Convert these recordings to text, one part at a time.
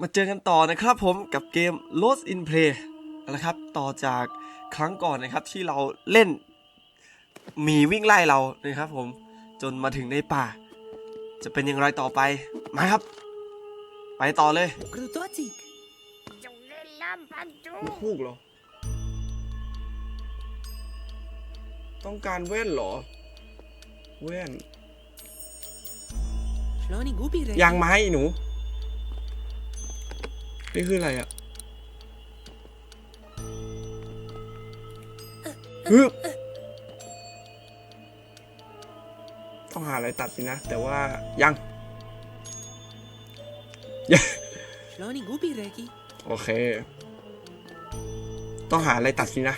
มาเจอกันต่อนะครับผมกับเกม Lost in Play นะครับ ต่อจากครั้งก่อนนะครับที่เราเล่นหมีวิ่งไล่เรานะครับผมจนมาถึงในป่า จะเป็นอย่างไรต่อไป มาครับ ไปต่อเลย Krutotik. ลูกฮูกเหรอ ต้องการแว่นเหรอ แว่น Sloni gubi re. ยางไม้หนู นี่คืออะไรอะฮึบต้องหาอะไรตัดสินะ แต่ว่ายัง Sloni gubi reki. โอเค ต้องหาอะไรตัดสินะ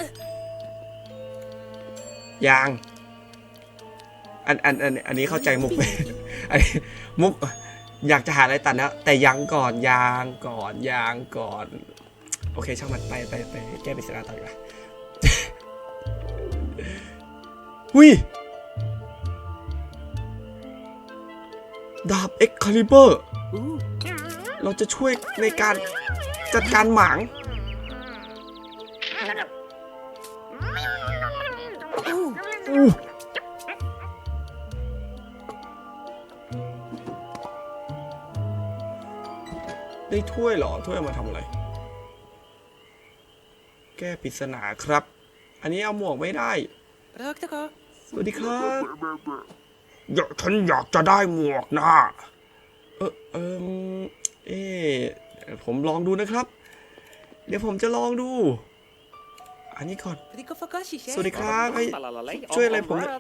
ยาง อันอันอันอันนี้เข้าใจมุกไหม อันนี้มุกอยากจะหาอะไรตัดแล้ว แต่ยังก่อนยางก่อนยางก่อน โอเค ช่างมันไปไปไปแก้ปริศนาต่อดีกว่าหุยดาบเอ็กคาลิเบอร์ Ooh. เราจะช่วยในการจัดการหมาง Ooh. อู้ได้ถ้วยเหรอถ้วยเอามาทำอะไร แก้ปริศนาครับ อันนี้เอาหมวกไม่ได้ Raktaka. สวัสดีครับอยากฉันอยากจะได้หมวกนะเออเออเออผมลองดูนะครับ เดี๋ยวผมจะลองดู อันนี้ก่อน Riko fakashi สวัสดีครับให้ช่วยอะไรผมเนี่ย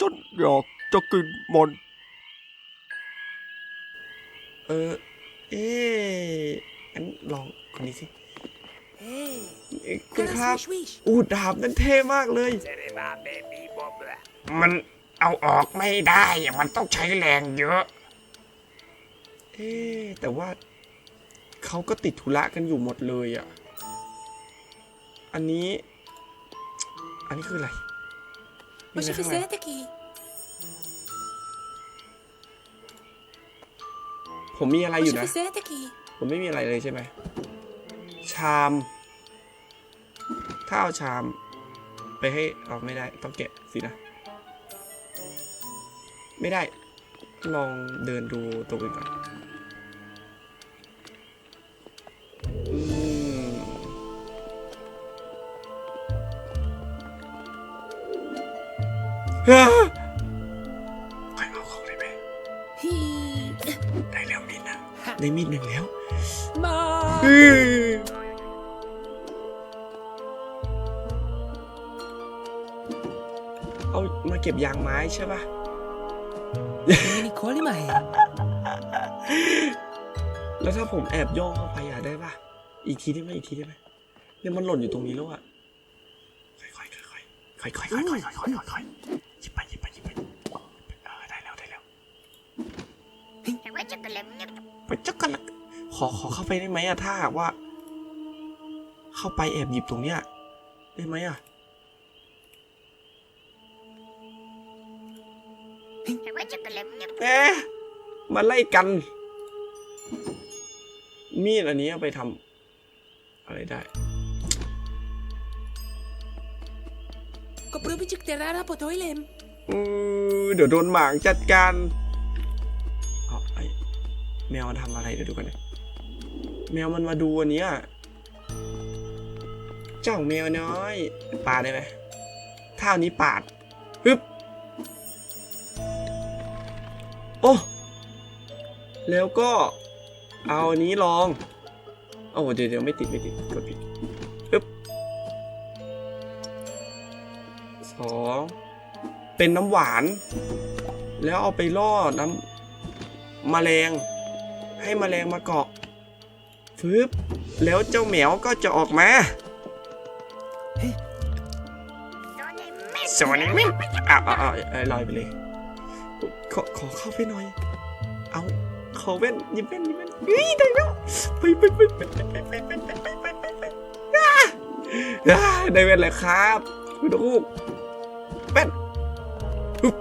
จนอยากจะกินมัน เออ เอออันลองคนนี้สิ Hey. เอ้ยคุณครับ Kara swish wish. อู้ดาบนั่นเท่มากเลย มันเอาออกไม่ได้อะมันต้องใช้แรงเยอะ เอ๊ะแต่ว่าเขาก็ติดธุระกันอยู่หมดเลยอะ อันนี้ อันนี้คืออะไรมีอะไร Oshi ข้างใน ผมมีอะไรอยู่ Oshi นะ fiseteki. ผมไม่มีอะไรเลยใช่ไหม ชาม ถ้าเอาชาม ไปให้เอาไม่ได้ ต้องแกะสินะ ไม่ได้ ลองเดินดูตัวอื่นก่อนอื ได้มีดหนึ่งแล้ว Ma. เอามาเก็บยางไม้ใช่ปะ Nini koli mai. แล้วถ้าผมแอบย่อเข้าไปอะได้ปะอีกทีได้ไหมอีกทีได้ไหมเนี่ยมันหล่นอยู่ตรงนี้แล้วอะค่อยๆค่อยๆค่อยๆค่อยๆค่อยๆค่อยๆค่อยๆ กันละขอขอเข้าไปได้ไหมอะถ้าหากว่า เข้าไปแอบหยิบตรงเนี้ยได้ไหมอะเอ๊ะมาไล่กัน มีดอันนี้เอาไปทำอะไรได้ Ko probi chik terara po toilem. อือเดี๋ยวโดนหมางจัดการ แมวมันทำอะไรเดี๋ยวดูกันนะแมวมันมาดูอันเนี้ยเจ้าแมวน้อยปาดได้ไหมถ้านี้ปาดฮึบโอ้แล้วก็เอาอันนี้ลองโอ้เดี๋ยวเดี๋ยวไม่ติดไม่ติดกดผิดฮึบสองเป็นน้ำหวาน แล้วเอาไปล่อน้ำแมลง ให้แมลงมาเกาะฟึบแล้วเจ้าแมวก็จะออกมาสวัสดีมิอ้าวอ้าวอ้าวเอ้ยลอยไปเลยขอขอเข้าไปหน่อย เอาขอเว้นหยิบเว้นหยิบเว้นเฮ้ยได้แล้วไปไปไปไปไปไปไปไปไปไปไปไปอ่าอ่าได้เว้นแล้วครับคุณลูกเว้นอุ๊บ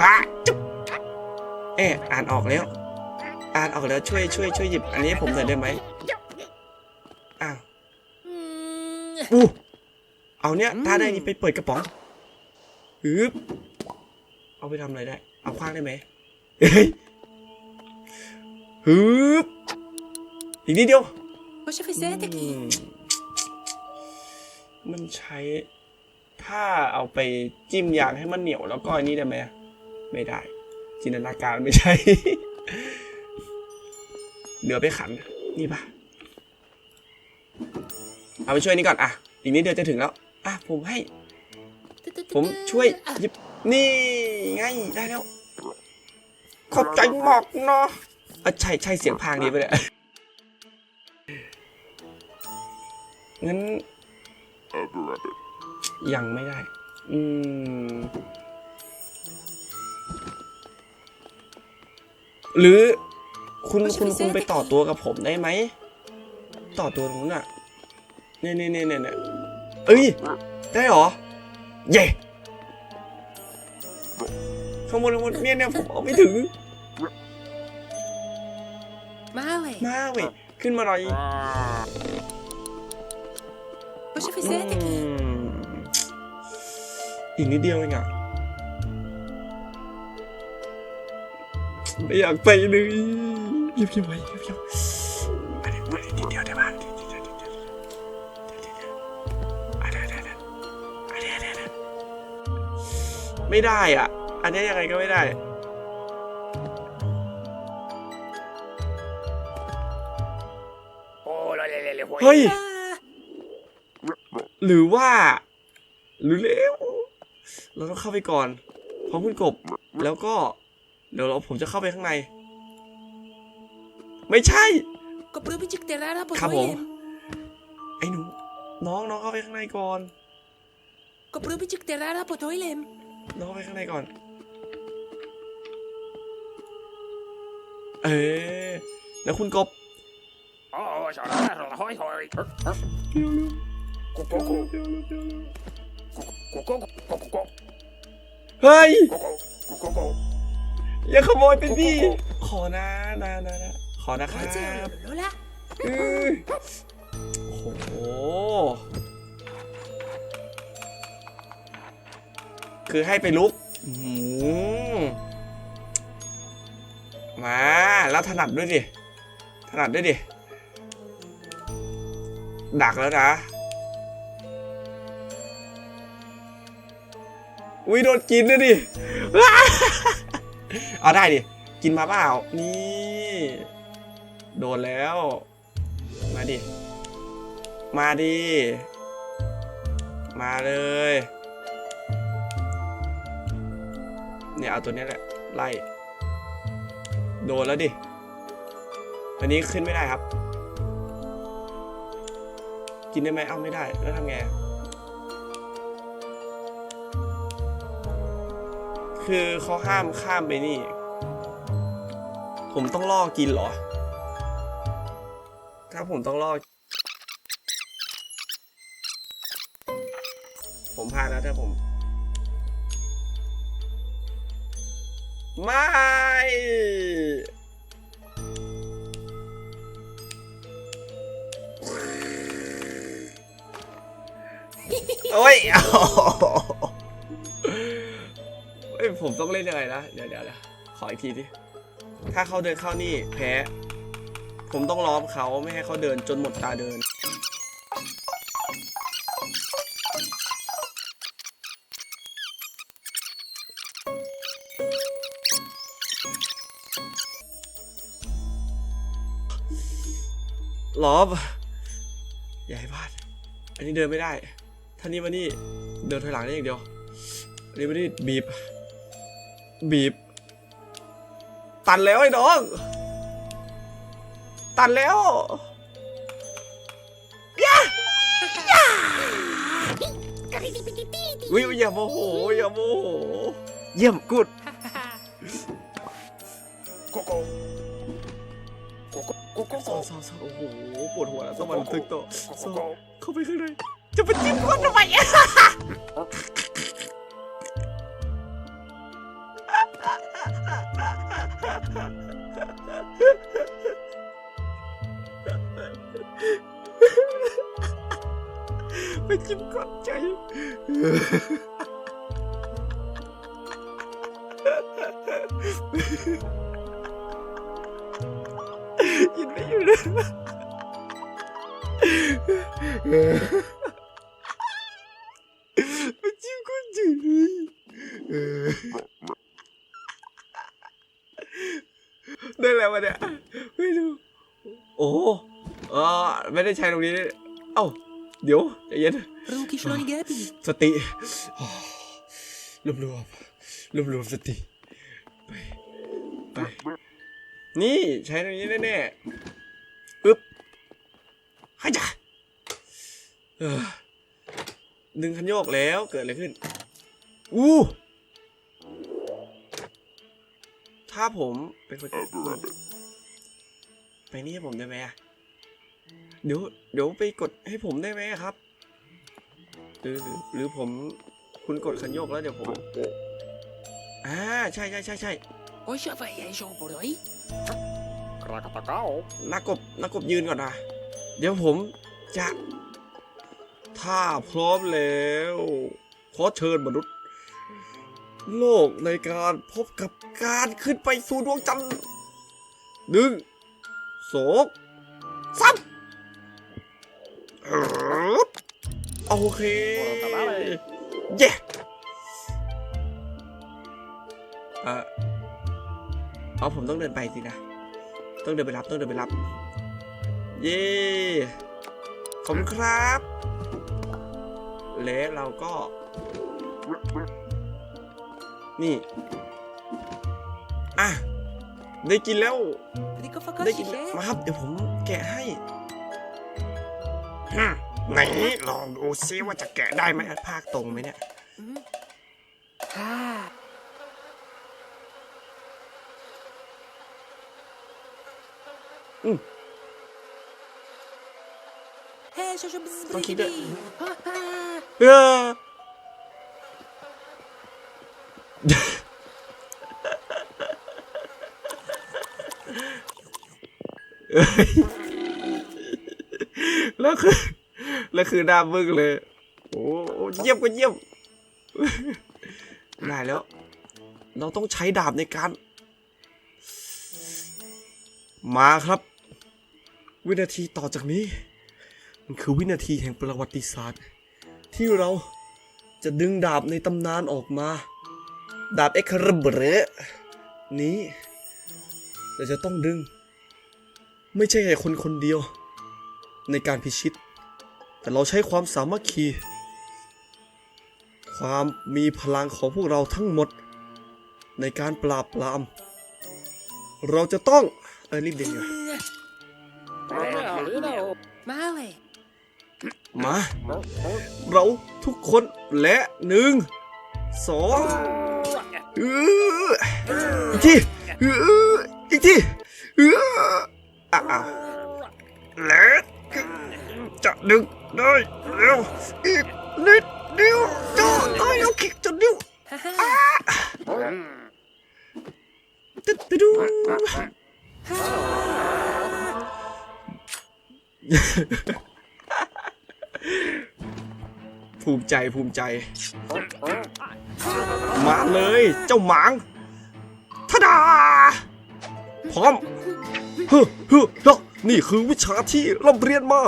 ฮะจุ๊บเอ๊ะอ่านออกแล้วานออกแล้วช่วยช่วยช่วยหยิบอันนี้ให้ผมหน่อยได้ไหมอ้าวอืมอู้เอาเนี้ยถ้าได้นี่ไปเปิดกระป๋องฮึบเอาไปทำอะไรได้ เอาคว้างได้ไหมเฮ้ยฮึบอีกนิดเดียว Poxa, fizeste อื aqui. มมันใช้ ถ้าเอาไปจิ้มยางให้มันเหนียวแล้วก็อันนี้ได้ไหมไม่ได้ จินตนาการไม่ใช่ เหลือไปขัน นี่ปะเอาไปช่วยนี่ก่อน อะ อีกนิดเดียวจะถึงแล้ว อะ ผมให้ ผมช่วยหยิบ นี่ไงได้แล้ว ขอบใจมากเนาะอะใช่ใช่เสียงพางนี้ไปเลยงั้นยังไม่ได้ อืม หรือ คุณคุณคุณไปต่อตัวกับผมได้ไหม ต่อตัวตรงนู้นอะเนี่ยเนี่ยเนี่ยเนี่ยเนี่ยเอ้ย ได้เหรอ เย่ข้างบนข้างบนเนี่ยเนี่ยผมเอาไม่ถึง Maui, มาเว้ยขึ้นมาหน่อย poxa, อื fizeste aqui. มอีกนิดเดียวเองอะไม่อยากไปเลย ยิบยิบไว้ยิบยิบไปเลยไปเลยนิดเดียวได้ปะนิดเดียวนิดเดียวนิดเดียวเดียวอะได้ได้ได้อะได้ได้ได้ไม่ได้อะ อันนี้ยังไงก็ไม่ได้เฮ้ย หรือว่า หรือเร็วเราต้องเข้าไปก่อนพร้อมคุณกบ แล้วก็ เดี๋ยวเราผมจะเข้าไปข้างใน ไม่ใช่ ก็ปลื้อพิจิกเตระนะผมครับผม ไอ้หนู น้องน้องเข้าไปข้างในก่อน ก็ปลื้อพิจิกเตระนะผมโทยเลมน้องไปข้างในก่อน เออแล้วคุณกบโอ้ยชอบหอยหอยกุ๊กกุ๊กกุ๊กกุ๊กกุ๊กกุ๊กกุ๊กเฮ้ย กุ๊กกุ๊กกุ๊กกุ๊กอย่าขโมยไปสิขอนะนะนะนะ อนะครับ Pode, Lola. เออโอ้โหคือให้ไปลุกอื้อหือมา แล้วถนัดด้วยดิ ถนัดด้วยดิ ดักแล้วนะ อุ้ยโดนกินด้วยดิ เอาได้ดิ กินมาเปล่า นี่ โดนแล้ว มาดิ มาดิ มาเลย เนี่ยเอาตัวนี้แหละ ไล่ โดนแล้วดิ อันนี้ขึ้นไม่ได้ครับ กินได้ไหมเอ้าไม่ได้ แล้วทำไง คือเขาห้ามข้ามไปนี่ ผมต้องล่อกินเหรอ ถ้าผมต้องล่อผมพลาดนะถ้าผม ไม่ โอ้ยเอ้ย ผมต้องเล่นยังไงนะ เดี๋ยวเดี๋ยวเดี๋ยวขออีกทีดิ ถ้าเขาเดินเข้านี่แพ้ ผมต้องล้อมเขาไม่ให้เขาเดินจนหมดตาเดิน ล้อมอย่าให้พลาด อันนี้เดินไม่ได้ท่านี้มานี่เดินถอยหลังได้อย่างเดียวอันนี้มานี่บีบ บีบ ตันแล้วไอ้น้อง ตันแล้วย่าย่าวิวอย่าโมโหอย่าโมโห เยี่ยมกุดกุ๊กกุ๊กกุ๊กกุ๊กกุ๊กซอกุ๊กซอซอโอ้โหปวดหัวแล้วต้องมาทึกโตะซอกุ๊กเข้าไปข้างในจะไปจิ้มก้นทำไม ไปจิ้มก้อนใจยินไม่อยู่เลยไปจิ้มก้อนใจเลยได้แล้ววะเนี่ยไม่รู้โอ้เออไม่ได้ใช้ตรงนี้ เอ้า เดี๋ยวใจเย็น Ronki Shloni Gabi. สติรวบรวมรวบรวมสติ ไป ไป นี่ใช้ตรงนี้แน่ๆปึ๊บให้จ้ะเออดึงคันโยกแล้วเกิดอะไรขึ้น อู้ถ้าผมเป็นคนไปนี่ให้ผมได้ไหมอะ เดี๋ยวเดี๋ยวไปกดให้ผมได้ไหมอะครับหรือหรือหรือผมคุณกดคันโยกแล้วเดี๋ยวผมอ่าใช่ใช่ใช่ใช่ Oi, já vai, aí, João Boroi. กระตะเก้านักกบนักกบยืนก่อนนะเดี๋ยวผมจะ ถ้าพร้อมแล้ว ขอเชิญมนุษย์ โลกในการพบกับการขึ้นไปสู่ดวงจันทร์หนึ่งสองสาม โอเคเย้เออเอาผมต้องเดินไปสินะ ต้องเดินไปรับ ต้องเดินไปรับ เย้ขอบคุณครับ และเราก็ นี่ อะ ได้กินแล้ว Rico ได้กิน Facosi, แล้ว é? มาครับ เดี๋ยวผมแกะให้ฮะ ไหนลองดูซิว่าจะแกะได้ไหมภาคตรงไหมเนี่ย Ah, อืม é, já já precisa Tô aqui, de mim. Ah, ah. เออเอ้ยแล้วคือ แล้วคือหน้าบึ้งเลย โอ้เยี่ยมก็เยี่ยมได้แล้ว เราต้องใช้ดาบในการ มาครับ วินาทีต่อจากนี้ มันคือวินาทีแห่งประวัติศาสตร์ ที่เราจะดึงดาบในตำนานออกมา ดาบเอ็กคาร์เบรนี้ เราจะต้องดึง ไม่ใช่แค่คนคนเดียว ในการพิชิต แต่เราใช้ความสามัคคี ความมีพลังของพวกเราทั้งหมด ในการปราบปราม เราจะต้อง เออรีบดึงเลย Male. มา เราทุกคนและหนึ่งสองเอออีกทีเอออีกทีเอออะอะและจะดึง ได้เร็วอีกนิดเดียวจะได้เอาคิกจนนิ้ว Haha. ตึ๊ดตึ๊ดดูภูมิใจภูมิใจ มาเลย เจ้าหมางทดา พร้อมเฮ้อเฮ้อเฮ้อนี่คือวิชาที่เราเรียนมา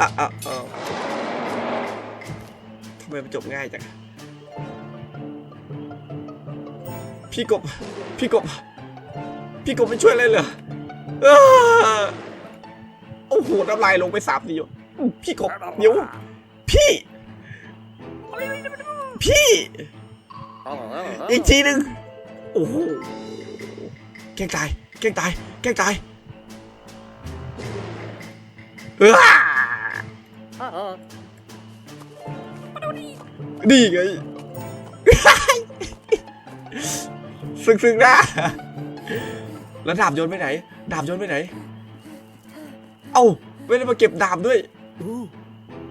อะอะอะทำไมมันจบง่ายจัง พี่กบ พี่กบ พี่กบไม่ช่วยอะไรเลยเอ้อโอ้โหน้ำลายลงไปสามทีอยู่พี่กบเดี๋ยว พี่ พี่ อีกทีหนึ่งโอ้โหแกล้งตายแกล้งตายแกล้งตายเอ้า นี่ไงซึ้งซึ้งๆนะแล้วดาบโยนไปไหน ดาบโยนไปไหน เอ้าไม่ได้มาเก็บดาบด้วย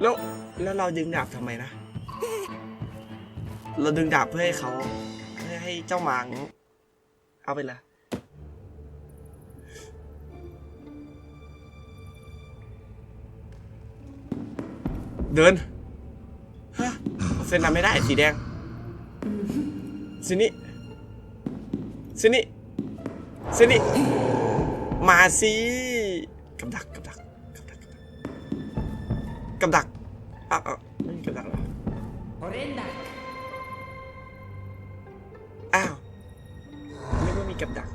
แล้วแล้วเราดึงดาบทำไมนะ เราดึงดาบเพื่อให้เขาเพื่อให้เจ้าหมาง เอาไปเละ เดินฮะเส้นดำไม่ได้สีแดงสินี่สินี่สินี่มาสิกับดักกับดักกับดักกับดักอะอะไม่มีกับดักเหรอ Orenda. อ้าวไม่ว่ามีกับดัก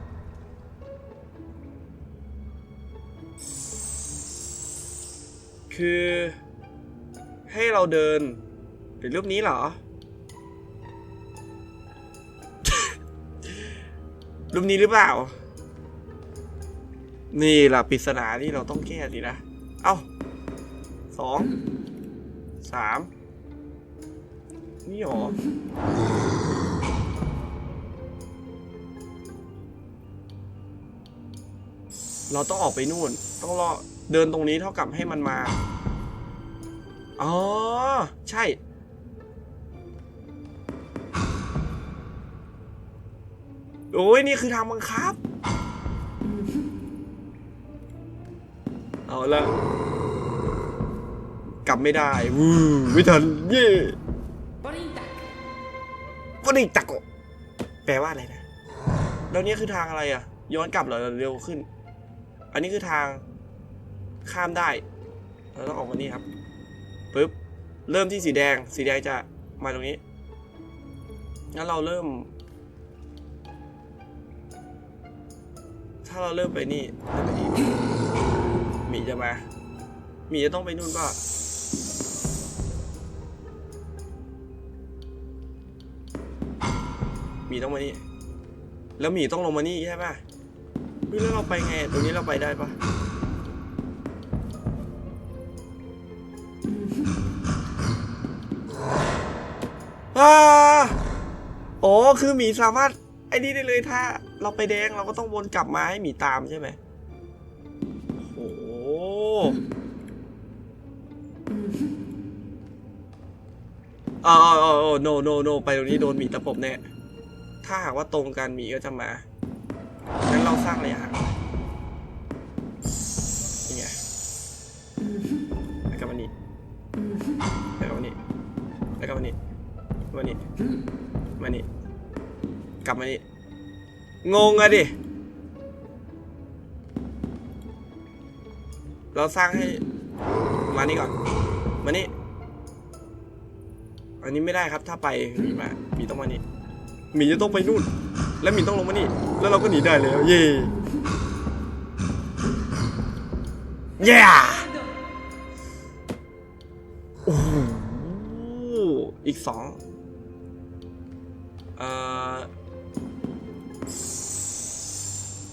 คือ ให้เราเดินหรือรูปนี้เหรอ รูปนี้หรือเปล่า นี่ล่ะปริศนาที่เราต้องแก้สินะ เอ้าสอง สาม นี่หรอ เราต้องออกไปนู่น ต้องรอเดินตรงนี้เท่ากับให้มันมา อ๋อ ใช่ โอ้ยนี่คือทางบังคับ เอาละกลับไม่ได้วูไม่ทันเย่ Orinda. ก็นี่ตะโกแปลว่าอะไรนะ แล้วนี่คือทางอะไรอะ ย้อนกลับเหรอเร็วขึ้น อันนี้คือทางข้ามได้ เราต้องออกมานี่ครับ ปึ๊บเริ่มที่สีแดง สีแดงจะมาตรงนี้ งั้นเราเริ่ม ถ้าเราเริ่มไปนี่มไปนี่หมีจะมาหมีจะต้องไปนู่นป่ะหมีต้องมานี่ แล้วหมีต้องลงมานี่ใช่ป่ะ เฮ้ยแล้วเราไปไง ตรงนี้เราไปได้ป่ะ อ่าอ๋อคือหมีสามารถไอ้นี่ได้เลยถ้า เราไปแดงเราก็ต้องวนกลับมาให้หมีตามใช่ไหมโอ้โอ๋ออ๋ออ๋อ no no no ไปตรงนี้โดนหมีตะปบแน่ ถ้าหากว่าตรงกันหมีก็จะมา งั้นเราสร้างระยะห่าง มานี่ มานี่ กลับมานี่ งงอะดิ เราสร้างให้ มานี่ก่อน มานี่ อันนี้ไม่ได้ครับ ถ้าไปหมีมาหมีต้องมานี่หมีจะต้องไปนู่น แล้วหมีต้องลงมานี่ แล้วเราก็หนีได้แล้ว เย่เย่โอ้โหอีกสอง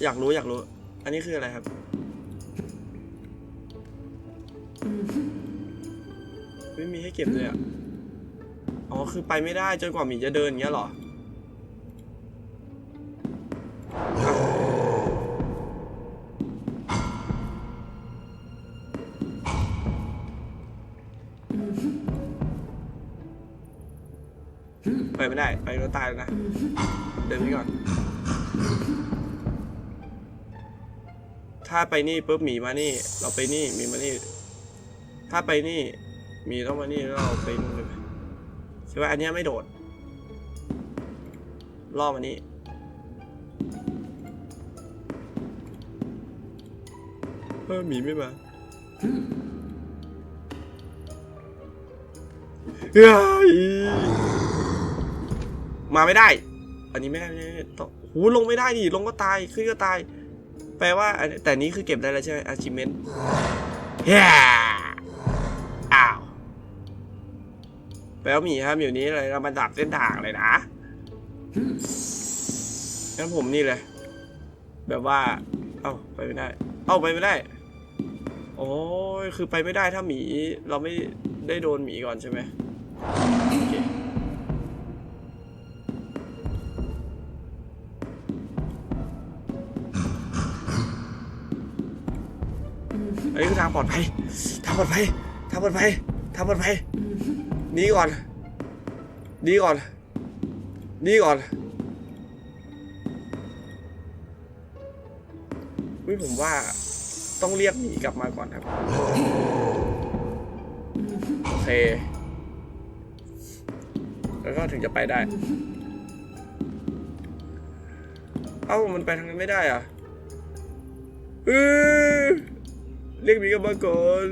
อยากรู้อยากรู้ อันนี้คืออะไรครับ ไม่มีให้เก็บเลยอะ อ๋อ คือไปไม่ได้จนกว่าหมีจะเดินอย่างเงี้ยเหรอไปไม่ได้ ไปก็ตายแล้วนะ เดินไปก่อน ถ้าไปนี่ปุ๊บหมีมานี่ เราไปนี่หมีมานี่ ถ้าไปนี่หมีต้องมานี่แล้วเราไปนู่นเลยไหมใช่ว่าอันนี้ไม่โดดล่อมานี่เออหมีไม่มาเฮ้ยมาไม่ได้ อันนี้ไม่ได้ไม่ได้ไม่ได้ต้องหูลงไม่ได้ดิลงก็ตายขึ้นก็ตาย แปลว่าแต่นี้คือเก็บได้แล้วใช่ไหม achievement เฮ้อ้าว แปลว่าหมีครับอยู่นี้เลยเรามาดับเส้นทางเลยนะงั้นผมนี่เลย แบบว่า เอ้าไปไม่ได้ เอ้าไปไม่ได้ โอ้ยคือไปไม่ได้ถ้าหมีเราไม่ได้โดนหมีก่อนใช่ไหมโอเค นนี้คือทางปลอดภัย ทางปลอดภัย ทางปลอดภัย ทางปลอดภัยหนีก่อนหนีก่อนหนีก่อนอุ้ยผมว่าต้องเรียกหมีกลับมาก่อนครับ โอเค แล้วก็ถึงจะไปได้ เอ้า มันไปทางนั้นไม่ได้อะเออ เรียกมีกลับมาก่อน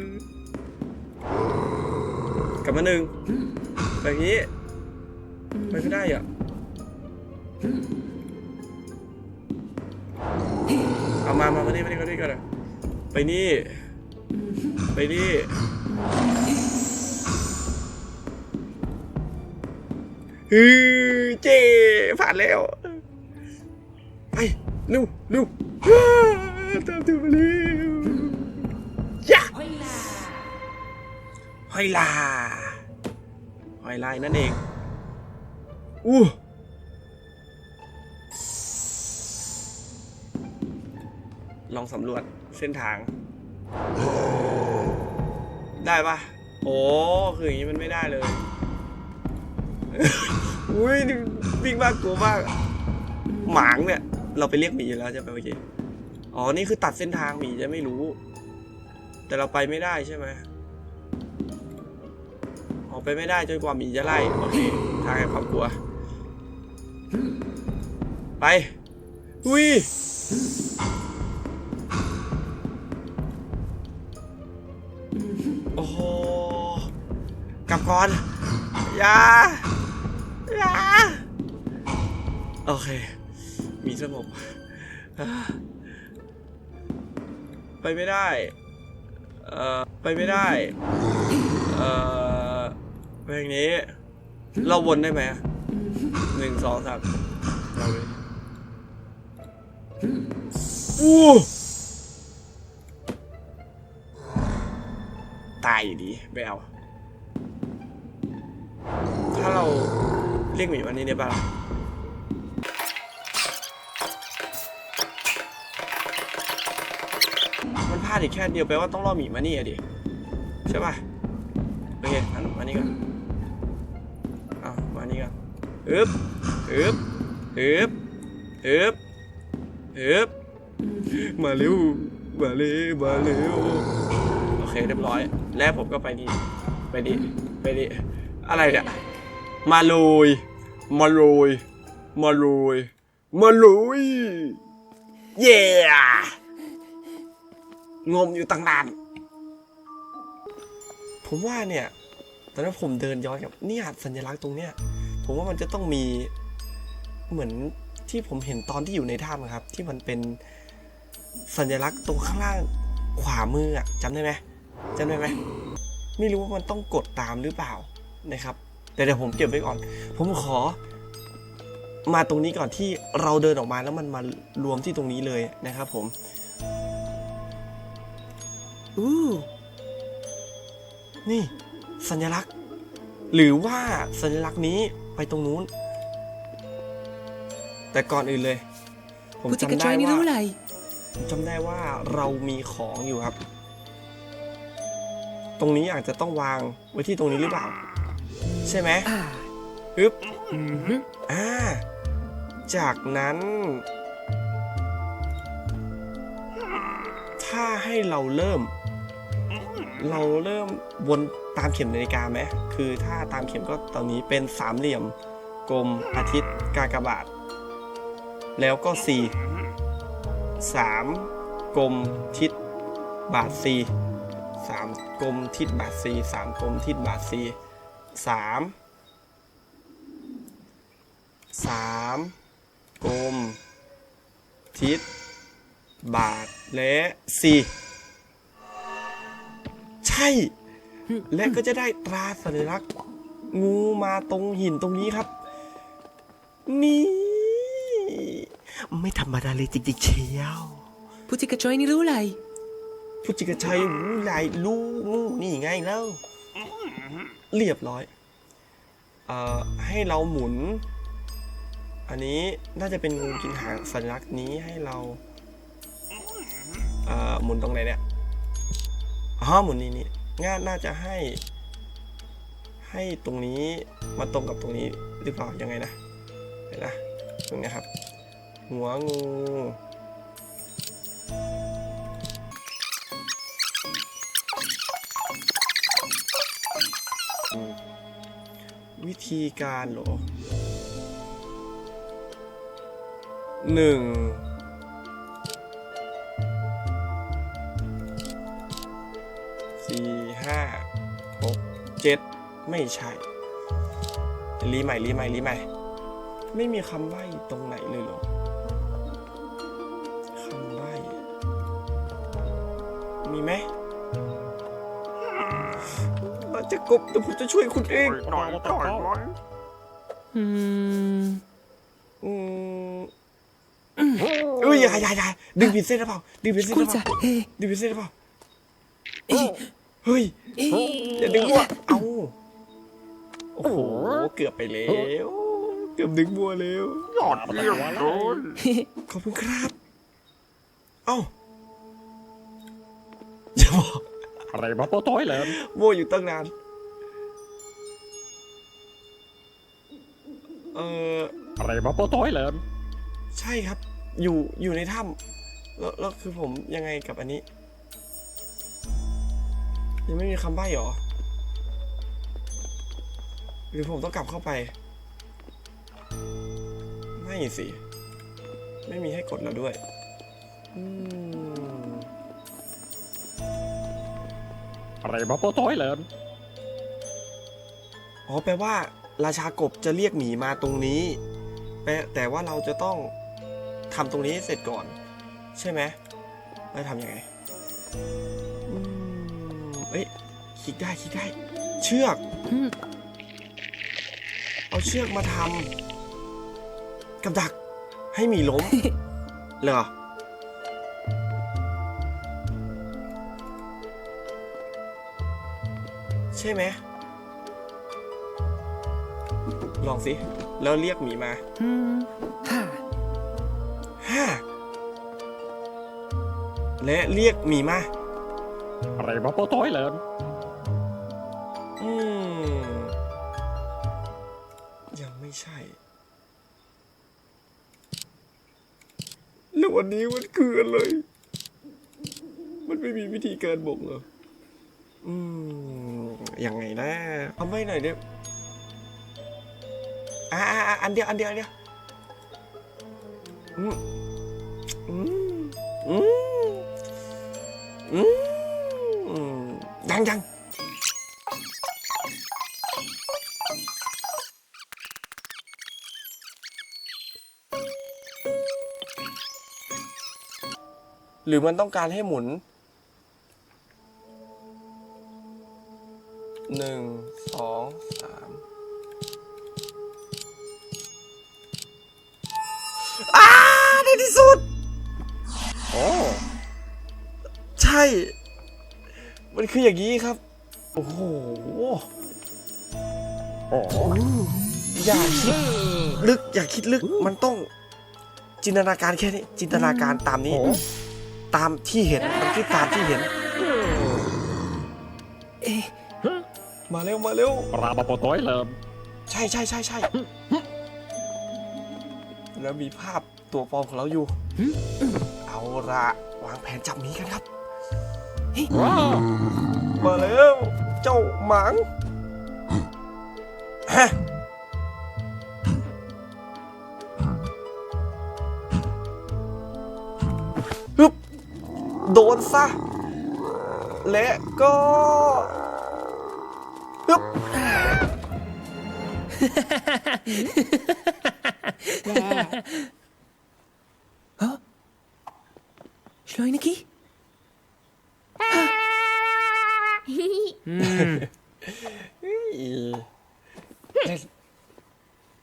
กลับมาหนึ่งแบบนี้ไปไม่ได้อะเอามามามานี่มานี่มานี่ก่อนอะไปนี่ ไปนี่ฮือเจผ่านแล้ว ไปเร็วเร็วตามตัวมาเร็วย อยลาหอยลายนั่นเอง อู้ลองสำรวจเส้นทาง ได้ปะโอ้คืออย่างนี้มันไม่ได้เลย อุ้ยนี่วิ่งมากกลัวมากหมางเนี่ย เราไปเรียกหมีอยู่แล้วใช่ไหมเมื่อกี้อ๋อ นี่คือตัดเส้นทางหมีจะไม่รู้ แต่เราไปไม่ได้ใช่ไหมออก ไปไม่ได้จนกว่าหมีจะไล่โอเคทางแห่งความกลัว ไปอุ้ยโอ้โหกลับก่อนอย่าอย่าโอเค มีสงบไปไม่ได้ เอ่อ ไปไม่ได้ เอ่อ เพลงนี้ เราวนได้ไหมหนึ่งสองสามเราเลยอู้ตายอยู่ดีไม่เอา ถ้าเราเรียกหมีวันนี้ได้ปะล่ะมันพลาดอีกแค่เดียวแปลว่าต้องรอหมีมานี่อะดิ ใช่ป่ะโอเคงั้นมานี่ก่อนเอามา นี่ก่อนอึบอึบอึบอึบอึบมาเร็วมาเร็วมาเร็วโอเคเรียบร้อย แล้วผมก็ไปนี่ไปดิไปดิอะไรเนี่ยมาลุยมาลุยมาลุยมาลุยเย้งมอยู่ตั้งนานผมว่าเนี่ยตอนนั้นผมเดินย้อนกับเนี่ยสัญลักษณ์ตรงเนี้ย ผมว่ามันจะต้องมีเหมือนที่ผมเห็นตอนที่อยู่ในถ้ำครับ ที่มันเป็นสัญลักษณ์ตรงข้างล่างขวามืออะจำได้ไหมจำได้ไหมไม่รู้ว่ามันต้องกดตามหรือเปล่านะครับ แต่เดี๋ยวผมเก็บไว้ก่อน ผมขอ มาตรงนี้ก่อนที่เราเดินออกมาแล้วมันมารวมที่ตรงนี้เลยนะครับผมอู้นี่ สัญลักษณ์ หรือว่าสัญลักษณ์นี้ ไปตรงนู้น แต่ก่อนอื่นเลย ผมผู้จัดจำการได้ช่วยนี่ว่ารู้อะไรผมจำได้ว่าเรามีของอยู่ครับ ตรงนี้อาจจะต้องวางไว้ที่ตรงนี้หรือเปล่า ใช่ไหมอ่าฮึบอือฮึอ่า จากนั้น ถ้าให้เราเริ่ม เราเริ่มวน ตามเข็มนาฬิกาไหมคือถ้าตามเข็มก็ตอนนี้เป็นสามเหลี่ยม กลมอาทิตย์กากบาท แล้วก็สี่สามกลมทิศบาทสี่สามกลมทิศบาทสี่สามกลมทิศบาทสี่สามสามกลมทิศบาทและสี่ใช่ และก็จะได้ตราสัญลักษณ์ งูมาตรงหินตรงนี้ครับ นี่ ไม่ธรรมดาเลยจริงๆเชียวผู้จัดการช่วยนี่รู้อะไรผู้จิกชัยหูลายลูงูนี่ไงแล้วเรียบร้อย เอ่อ ให้เราหมุน อันนี้น่าจะเป็นงูกินหางสัญลักษณ์นี้ให้เรา เอ่อ หมุนตรงไหนเนี่ยอ๋อหมุนนี่นี่ งานน่าจะให้ ให้ตรงนี้มาตรงกับตรงนี้หรือเปล่ายังไงนะเห็นนะตรงนี้ครับ หัวงูวิธีการหรอหนึ่ง ไม่ใช่รีใหม่รีใหม่รีใหม่ ไม่มีคำใบ้ตรงไหนเลยเหรอคำใบ้มีไหมอาจจะกบแต่ผมจะช่วยคุณเองหน่อยหน่อยหน่อยอืมอืมเอ้ยอย่าอย่าอย่าดึงผิดเส้นหรือเปล่าดึงผิดเส้นหรือเป Scusa, ล่า eh, ดึงผิดเส้นหรือเปล่า eh, เฮ้ย eh. อย่าดึงมั่วเอา โอ้โหเกือบไปแล้วเกือบดึงมั่วแล้วยอดเยี่ยมเลยขอบคุณครับเอ้าอย่าบอกอะไรมาโปต้อยเลยมั่วอยู่ตั้งนานเอออะไรมาโปต้อยเลยใช่ครับ อยู่อยู่ในถ้ำแล้วแล้วคือผมยังไงกับอันนี้ ยังไม่มีคำใบ้หรอ หรือผมต้องกลับเข้าไป ไม่สิ ไม่มีให้กดแล้วด้วยอืมอะไรมาโปต้อยเลยอ๋อแปลว่า ราชากบจะเรียกหมีมาตรงนี้แปลแต่ว่าเราจะต้องทำตรงนี้ให้เสร็จก่อน ใช่ไหมแล้วทำยังไงอืมเอ้ยคลิกได้คลิกได้ เชือกอืม เอาเชือกมาทำกับดักให้หมีล้มเหรอใช่ไหมลองสิ แล้วเรียกหมีมา Hmm. Ha. ห้าและเรียกหมีมา อะไรมาโปต้อยเลย ใช่ แล้ววันนี้มันคืออะไร มันไม่มีวิธีการบอกเหรอ อืมยังไงนะทำให้หน่อยเดียวอ่าอ่าอ่าอันเดียว อันเดียวอันเดียวอืมอืมอืมอืมยังยัง หรือมันต้องการให้หมุนหนึ่งสองสามอ้าในที่สุด โอ้ ใช่ มันคืออย่างนี้ครับ โอ้โหโอ้อย่าคิดลึก อย่าคิดลึก มันต้องจินตนาการแค่นี้ จินตนาการตามนี้ ตามที่เห็นมันคือตามที่เห็น Eh, มาเร็วมาเร็ว รามาโปต้อยเลยใช่ใช่ใช่ใช่แล้วมีภาพตัวปลอมของเราอยู่ เอาละวางแผนจับหมีกันครับว้าวมาแล้ว เจ้าหมังฮะ โดนซะ และก็ฮึบฮ่ะชลายนิกี้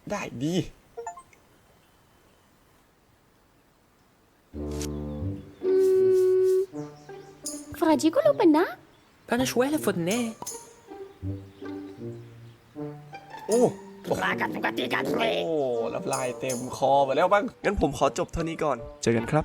ได้ดี فرجيكو لو بنا انا شويه فدناه โอ้โอ้รับลายเต็มคอไปแล้วบ้าง งั้นผมขอจบเท่านี้ก่อน เจอกันครับ